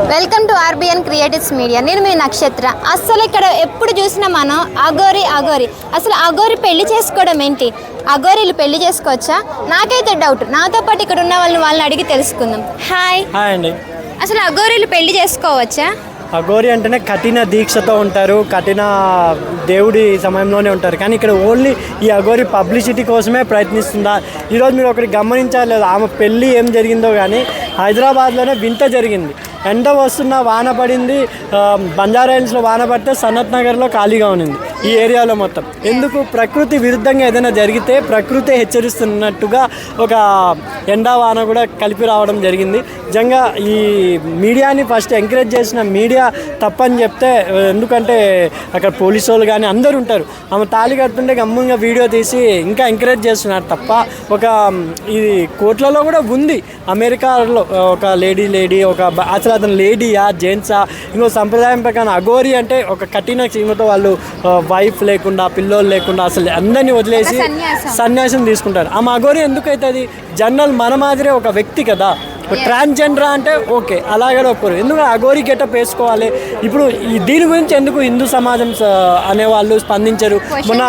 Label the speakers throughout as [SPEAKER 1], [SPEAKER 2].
[SPEAKER 1] Welcome to RBN creatives media. నేను మీ నక్షత్ర. అస్సలు ఇక్కడ ఎప్పుడు చూసినా మనం అగోరి అగోరి అసలు అగోరి పెళ్ళి చేసుకోవడం ఏంటి? అగోరీలు పెళ్ళి చేసుకోవచ్చా? నాకైతే డౌట్ నాతో పాటు ఇక్కడ ఉన్న వాళ్ళని వాళ్ళని అడిగి తెలుసుకుందాం. హాయ్
[SPEAKER 2] హాయ్ అండి.
[SPEAKER 1] అసలు అగోరీలు పెళ్ళి చేసుకోవచ్చా?
[SPEAKER 2] అఘోరి అంటేనే కఠిన దీక్షతో ఉంటారు కఠిన దేవుడి సమయంలోనే ఉంటారు. కానీ ఇక్కడ ఓన్లీ ఈ అఘోరి పబ్లిసిటీ కోసమే ప్రయత్నిస్తుందా? ఈరోజు మీరు ఒకటి గమనించాలి ఆమె పెళ్ళి ఏం జరిగిందో కానీ హైదరాబాద్లోనే వింత జరిగింది. ఎండ వస్తున్న వాన పడింది బంజారా హిల్స్లో వాన పడితే సనత్ నగర్లో ఖాళీగా ఉన్నింది. ఈ ఏరియాలో మొత్తం. ఎందుకు? ప్రకృతి విరుద్ధంగా ఏదైనా జరిగితే ప్రకృతి హెచ్చరిస్తున్నట్టుగా ఒక ఎండా వాన కూడా కలిపి రావడం జరిగింది. నిజంగా ఈ మీడియాని ఫస్ట్ ఎంకరేజ్ చేసిన మీడియా తప్పని చెప్తే ఎందుకంటే అక్కడ పోలీసు వాళ్ళు కానీ అందరూ ఉంటారు. ఆమె తాళి కడుతుంటే గమ్మంగా వీడియో తీసి ఇంకా ఎంకరేజ్ చేస్తున్నారు తప్ప ఒక ఇది కోట్లలో కూడా ఉంది. అమెరికాలో ఒక లేడీ లేడీ ఒక అసలు అతను లేడీయా జెంట్సా ఇంకో సంప్రదాయం ప్రకారం అఘోరి అంటే ఒక కఠిన చీమతో వాళ్ళు వైఫ్ లేకుండా పిల్లోలు లేకుండా అసలు అందరినీ వదిలేసి
[SPEAKER 1] సన్యాసం.
[SPEAKER 2] తీసుకుంటారు. ఆమె అఘోరి ఎందుకైతే అది జనరల్ మన మాదిరే ఒక వ్యక్తి కదా. ట్రాన్స్జెండర్ అంటే ఓకే అలాగే ఒక్కరు ఎందుకంటే అఘోరి గెటప్ వేసుకోవాలి. ఇప్పుడు ఈ దీని గురించి ఎందుకు హిందూ సమాజం అనేవాళ్ళు స్పందించరు? మొన్న.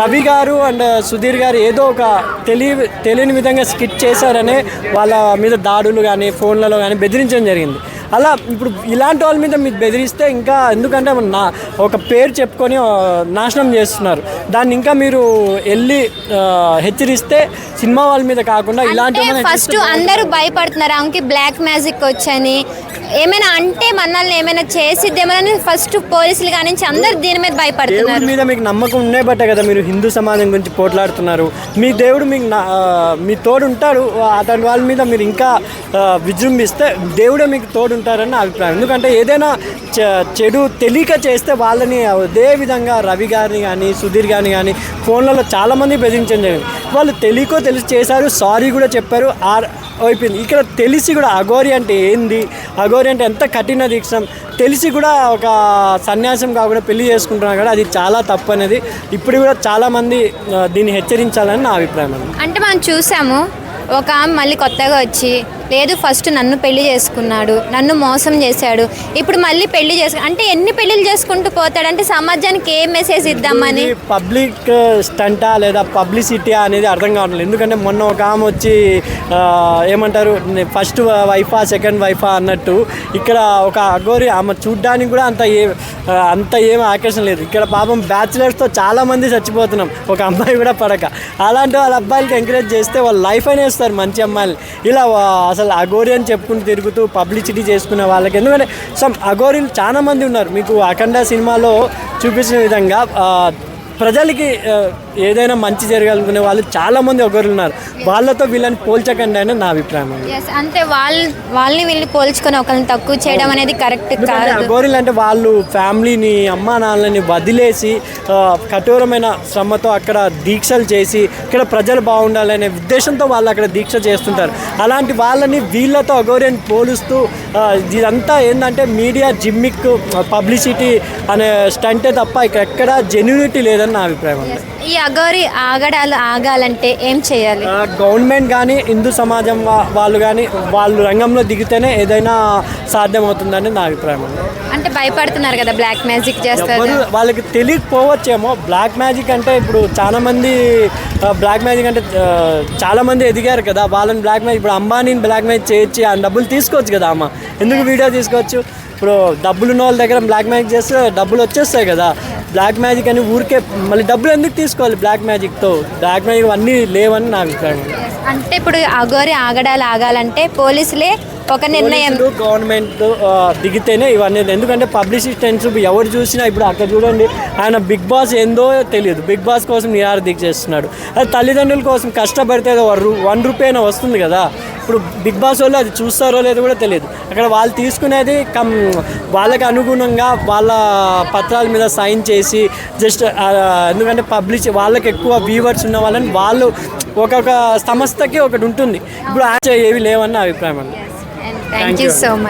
[SPEAKER 2] రవి గారు అండ్ సుధీర్ గారు ఏదో ఒక తెలియ తెలియని విధంగా స్కిట్ చేశారనే వాళ్ళ మీద దాడులు కానీ ఫోన్లలో కానీ బెదిరించడం జరిగింది. అలా ఇప్పుడు ఇలాంటి వాళ్ళ మీద మీరు బెదిరిస్తే ఇంకా ఎందుకంటే నా ఒక పేరు చెప్పుకొని నాశనం చేస్తున్నారు. దాన్ని ఇంకా మీరు వెళ్ళి హెచ్చరిస్తే సినిమా వాళ్ళ మీద కాకుండా ఇలాంటి
[SPEAKER 1] ఫస్ట్ అందరూ భయపడుతున్నారు. ఆమెకి బ్లాక్ మ్యాజిక్ వచ్చని ఏమైనా అంటే మనల్ని ఏమైనా చేసిద్దేమని ఫస్ట్ పోలీసులు కానీ అందరు దీని మీద
[SPEAKER 2] దేవుడి
[SPEAKER 1] భయపడుతున్నారు
[SPEAKER 2] మీద మీకు నమ్మకం ఉండే బట్టే కదా మీరు హిందూ సమాజం గురించి పోట్లాడుతున్నారు. మీ దేవుడు మీకు నా- మీ తోడు ఉంటాడు అతని వాళ్ళ మీద మీరు ఇంకా ఆ, విజృంభిస్తే దేవుడే మీకు తోడు ఉంటారని నా అభిప్రాయం. ఎందుకంటే ఏదైనా చె- చెడు తెలియక చేస్తే వాళ్ళని అదే విధంగా రవి గారిని కానీ సుధీర్ గారిని కానీ ఫోన్లలో చాలామంది బెదిరించండి వాళ్ళు తెలియకో తెలిసి చేశారు సారీ కూడా చెప్పారు. ఆర్ అయిపోయింది. ఇక్కడ తెలిసి కూడా అఘోరి అంటే ఏంది? అఘోరి అంటే ఎంత కఠిన దీక్షం. తెలిసి కూడా ఒక సన్యాసం కాకుండా పెళ్ళి చేసుకుంటున్నారు కూడా అది చాలా తప్పు అనేది. ఇప్పుడు కూడా చాలామంది దీన్ని హెచ్చరించాలని నా అభిప్రాయం
[SPEAKER 1] అంటే మనం చూసాము ఒక ఆమె మళ్ళీ కొత్తగా వచ్చి లేదు ఫస్ట్ నన్ను పెళ్ళి చేసుకున్నాడు నన్ను మోసం చేశాడు ఇప్పుడు మళ్ళీ పెళ్ళి చేసుకు అంటే ఎన్ని పెళ్ళిళ్ళు చేసుకుంటూ పోతాడంటే సమాజానికి ఏ మెసేజ్ ఇద్దామని?
[SPEAKER 2] పబ్లిక్ స్టంటా లేదా పబ్లిసిటీ అనేది అర్థం కావట్లేదు. ఎందుకంటే మొన్న ఒక ఆమె వచ్చి ఏమంటారు ఫస్ట్ వైఫా సెకండ్ వైఫా అన్నట్టు ఇక్కడ ఒక అగోరి ఆమె చూడ్డానికి కూడా అంత ఏ అంత ఏం ఆకర్షణ లేదు. ఇక్కడ పాపం బ్యాచిలర్స్తో చాలా మంది చచ్చిపోతున్నాం. ఒక అమ్మాయి కూడా పడక. అలాంటి వాళ్ళ అబ్బాయిలకి ఎంకరేజ్ చేస్తే వాళ్ళ లైఫ్ అయినా ఇస్తారు మంచి అమ్మాయిలు. ఇలా అసలు అఘోరి అని చెప్పుకుంటూ తిరుగుతూ పబ్లిసిటీ చేసుకునే వాళ్ళకి. ఎందుకంటే సమ్ అఘోరీలు చాలా మంది ఉన్నారు. మీకు అఖండ సినిమాలో చూపించిన విధంగా ప్రజలకి ఏదైనా మంచి జరగాలనుకునే వాళ్ళు చాలా మంది ఒకరు ఉన్నారు. వాళ్ళతో వీళ్ళని పోల్చకండి అని నా అభిప్రాయం
[SPEAKER 1] అంతే వాళ్ళ వాళ్ళని వీళ్ళని పోల్చుకొని ఒకరిని తక్కువ చేయడం అనేది కరెక్ట్ కాదు.
[SPEAKER 2] అఘోరీలు అంటే వాళ్ళు ఫ్యామిలీని అమ్మా నాన్నని వదిలేసి కఠోరమైన శ్రమతో అక్కడ దీక్షలు చేసి ఇక్కడ ప్రజలు బాగుండాలనే ఉద్దేశంతో వాళ్ళు అక్కడ దీక్ష చేస్తుంటారు. అలాంటి వాళ్ళని వీళ్ళతో అఘోరిని పోలుస్తూ ఇదంతా ఏంటంటే మీడియా జిమ్మిక్ పబ్లిసిటీ అనే స్టంటే తప్ప ఇక్కడ ఎక్కడ జెన్యునిటీ లేదని నా అభిప్రాయం అండి
[SPEAKER 1] ఈ అగోరి ఆగడాలు ఆగాలంటే ఏం చేయాలి?
[SPEAKER 2] గవర్నమెంట్ కానీ హిందూ సమాజం వాళ్ళు కానీ వాళ్ళు రంగంలో దిగితేనే ఏదైనా సాధ్యమవుతుందని నా అభిప్రాయం
[SPEAKER 1] అంటే భయపడుతున్నారు కదా బ్లాక్ మ్యాజిక్ చేస్తారు.
[SPEAKER 2] వాళ్ళకి తెలియకపోవచ్చేమో బ్లాక్ మ్యాజిక్ అంటే ఇప్పుడు చాలా మంది బ్లాక్ మ్యాజిక్ అంటే చాలా మంది ఎదిగారు కదా వాళ్ళని బ్లాక్ మ్యాజిక్ ఇప్పుడు అంబానీని బ్లాక్ మ్యాజిక్ చేయొచ్చు ఆ డబ్బులు తీసుకోవచ్చు కదా అమ్మ. ఎందుకు వీడియో తీసుకోవచ్చు? ఇప్పుడు డబ్బులు ఉన్న వాళ్ళ దగ్గర బ్లాక్ మ్యాజిక్ చేస్తే డబ్బులు వచ్చేస్తాయి కదా బ్లాక్ మ్యాజిక్ అని ఊరికే మళ్ళీ డబ్బులు ఎందుకు తీసుకోవాలి బ్లాక్ మ్యాజిక్తో బ్లాక్ మ్యాజిక్ అన్నీ లేవని నా అభిప్రాయం.
[SPEAKER 1] అంటే ఇప్పుడు అగోరి ఆగడాలు ఆగాలంటే పోలీసులే ఒక నిర్ణయం.
[SPEAKER 2] గవర్నమెంట్ దిగితేనే ఇవన్నీ ఎందుకంటే పబ్లిసిస్టెన్స్ ఎవరు చూసినా ఇప్పుడు అక్కడ చూడండి ఆయన బిగ్ బాస్ ఏందో తెలియదు. బిగ్ బాస్ కోసం నిరాహార దీక్ష చేస్తున్నాడు. అది తల్లిదండ్రుల కోసం కష్టపడితే వన్ రూ- వన్ రూపీ అయినా వస్తుంది కదా. ఇప్పుడు బిగ్ బాస్ వాళ్ళు అది చూస్తారో లేదో కూడా తెలియదు. అక్కడ వాళ్ళు తీసుకునేది కం వాళ్ళకి అనుగుణంగా వాళ్ళ పత్రాల మీద సైన్ చేసి జస్ట్ ఎందుకంటే పబ్లిష్ వాళ్ళకి ఎక్కువ వ్యూవర్స్ ఉన్న వాళ్ళని వాళ్ళు ఒక్కొక్క సంస్థకి ఒకటి ఉంటుంది. ఇప్పుడు ఆ ఏవి లేవని నా అభిప్రాయం అండి.
[SPEAKER 1] Thank you so much